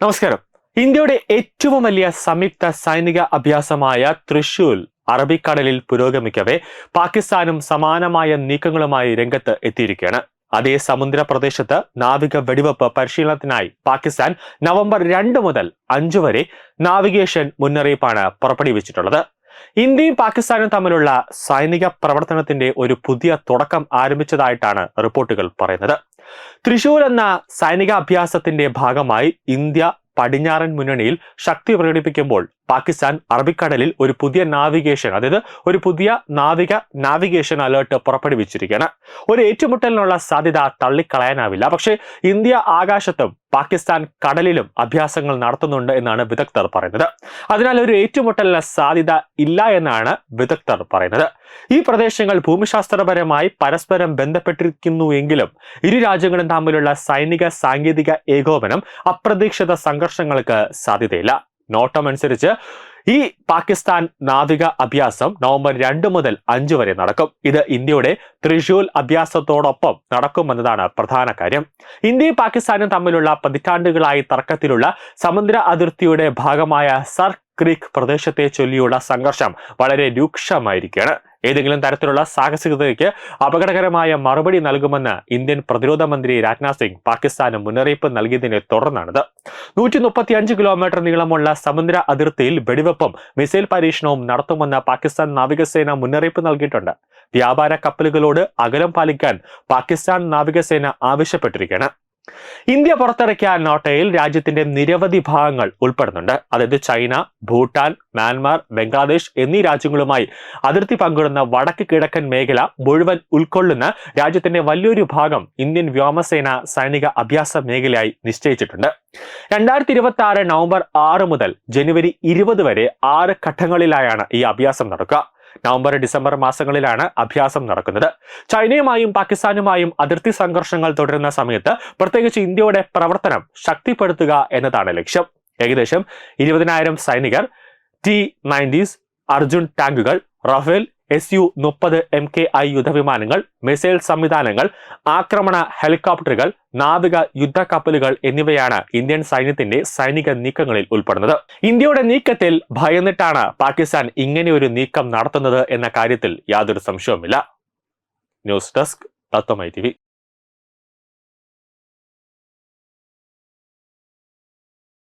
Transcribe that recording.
നമസ്കാരം. ഇന്ത്യയുടെ ഏറ്റവും വലിയ സംയുക്ത സൈനിക അഭ്യാസമായ തൃശൂൽ അറബിക്കടലിൽ പുരോഗമിക്കവേ പാകിസ്ഥാനും സമാനമായ നീക്കങ്ങളുമായി രംഗത്ത് എത്തിയിരിക്കുകയാണ്. അതേ സമുദ്ര പ്രദേശത്ത് നാവിക വെടിവെപ്പ് പരിശീലനത്തിനായി പാകിസ്ഥാൻ നവംബർ രണ്ട് മുതൽ അഞ്ചു വരെ നാവിഗേഷൻ മുന്നറിയിപ്പാണ് പുറപ്പെടുവിച്ചിട്ടുള്ളത്. ഇന്ത്യയും പാകിസ്ഥാനും തമ്മിലുള്ള സൈനിക പ്രവർത്തനത്തിന്റെ ഒരു പുതിയ തുടക്കം ആരംഭിച്ചതായിട്ടാണ് റിപ്പോർട്ടുകൾ പറയുന്നത്. തൃശൂർ എന്ന സൈനിക അഭ്യാസത്തിന്റെ ഭാഗമായി ഇന്ത്യ പടിഞ്ഞാറൻ മുന്നണിയിൽ ശക്തി പ്രകടിപ്പിക്കുമ്പോൾ പാകിസ്ഥാൻ അറബിക്കടലിൽ ഒരു പുതിയ നാവിഗേഷൻ അതായത് ഒരു പുതിയ നാവിക നാവിഗേഷൻ അലേർട്ട് പുറപ്പെടുവിച്ചിരിക്കുകയാണ്. ഒരു ഏറ്റുമുട്ടലിനുള്ള സാധ്യത തള്ളിക്കളയാനാവില്ല. പക്ഷേ ഇന്ത്യ ആകാശത്തും പാകിസ്ഥാൻ കടലിലും അഭ്യാസങ്ങൾ നടത്തുന്നുണ്ട് എന്നാണ് വിദഗ്ധർ പറയുന്നത്. അതിനാൽ ഒരു ഏറ്റുമുട്ടലിന് സാധ്യത ഇല്ല എന്നാണ് വിദഗ്ധർ പറയുന്നത്. ഈ പ്രദേശങ്ങൾ ഭൂമിശാസ്ത്രപരമായി പരസ്പരം ബന്ധപ്പെട്ടിരിക്കുന്നു എങ്കിലും ഇരു രാജ്യങ്ങളും തമ്മിലുള്ള സൈനിക സാങ്കേതിക ഏകോപനം അപ്രതീക്ഷിത സംഘർഷങ്ങൾക്ക് സാധ്യതയില്ല. നോട്ടം അനുസരിച്ച് ഈ പാകിസ്ഥാൻ നാവിക അഭ്യാസം നവംബർ രണ്ട് മുതൽ അഞ്ച് വരെ നടക്കും. ഇത് ഇന്ത്യയുടെ തൃശൂൽ അഭ്യാസത്തോടൊപ്പം നടക്കുമെന്നതാണ് പ്രധാന കാര്യം. ഇന്ത്യയും പാകിസ്ഥാനും തമ്മിലുള്ള പതിറ്റാണ്ടുകളായി തർക്കത്തിലുള്ള സമുദ്ര അതിർത്തിയുടെ ഭാഗമായ സർ ക്രീക്ക് പ്രദേശത്തെ ചൊല്ലിയുള്ള സംഘർഷം വളരെ രൂക്ഷമായിരിക്കുകയാണ്. ഏതെങ്കിലും തരത്തിലുള്ള സാഹസികതയ്ക്ക് അപകടകരമായ മറുപടി നൽകുമെന്ന് ഇന്ത്യൻ പ്രതിരോധ മന്ത്രി രാജ്നാഥ് സിംഗ് പാകിസ്ഥാന് മുന്നറിയിപ്പ് നൽകിയതിനെ തുടർന്നാണിത്. നൂറ്റി മുപ്പത്തി അഞ്ച് കിലോമീറ്റർ നീളമുള്ള സമുദ്ര അതിർത്തിയിൽ വെടിവെപ്പും മിസൈൽ പരീക്ഷണവും നടത്തുമെന്ന് പാകിസ്ഥാൻ നാവികസേന മുന്നറിയിപ്പ് നൽകിയിട്ടുണ്ട്. വ്യാപാര കപ്പലുകളോട് അകലം പാലിക്കാൻ പാകിസ്ഥാൻ നാവികസേന ആവശ്യപ്പെട്ടിരിക്കുകയാണ്. ഇന്ത്യ പുറത്തിറക്കിയ നോട്ടയിൽ രാജ്യത്തിന്റെ നിരവധി ഭാഗങ്ങൾ ഉൾപ്പെടുന്നുണ്ട്. അതായത് ചൈന ഭൂട്ടാൻ മ്യാൻമാർ ബംഗ്ലാദേശ് എന്നീ രാജ്യങ്ങളുമായി അതിർത്തി പങ്കിടുന്ന വടക്ക് കിഴക്കൻ മേഖല മുഴുവൻ ഉൾക്കൊള്ളുന്ന രാജ്യത്തിന്റെ വലിയൊരു ഭാഗം ഇന്ത്യൻ വ്യോമസേന സൈനിക അഭ്യാസ മേഖലയായി നിശ്ചയിച്ചിട്ടുണ്ട്. രണ്ടായിരത്തി ഇരുപത്തി ആറ് നവംബർ ആറ് മുതൽ ജനുവരി ഇരുപത് വരെ ആറ് ഘട്ടങ്ങളിലായാണ് ഈ അഭ്യാസം നടക്കുക. നവംബർ ഡിസംബർ മാസങ്ങളിലാണ് അഭ്യാസം നടക്കുന്നത്. ചൈനയുമായും പാകിസ്ഥാനുമായും അതിർത്തി സംഘർഷങ്ങൾ തുടരുന്ന സമയത്ത് പ്രത്യേകിച്ച് ഇന്ത്യയുടെ പ്രവർത്തനം ശക്തിപ്പെടുത്തുക എന്നതാണ് ലക്ഷ്യം. ഏകദേശം ഇരുപതിനായിരം സൈനികർ ടി നയന്റീസ് അർജുൻ ടാങ്കുകൾ റഫേൽ എസ് യു മുപ്പത് എം കെ ഐ യുദ്ധവിമാനങ്ങൾ മിസൈൽ സംവിധാനങ്ങൾ ആക്രമണ ഹെലികോപ്റ്ററുകൾ നാവിക യുദ്ധക്കപ്പലുകൾ എന്നിവയാണ് ഇന്ത്യൻ സൈന്യത്തിന്റെ സൈനിക നീക്കങ്ങളിൽ ഉൾപ്പെടുന്നത്. ഇന്ത്യയുടെ നീക്കത്തിൽ ഭയന്നിട്ടാണ് പാകിസ്ഥാൻ ഇങ്ങനെയൊരു നീക്കം നടത്തുന്നത് എന്ന കാര്യത്തിൽ യാതൊരു സംശയവുമില്ല. ന്യൂസ് ഡെസ്ക് തത്വമൈ ടി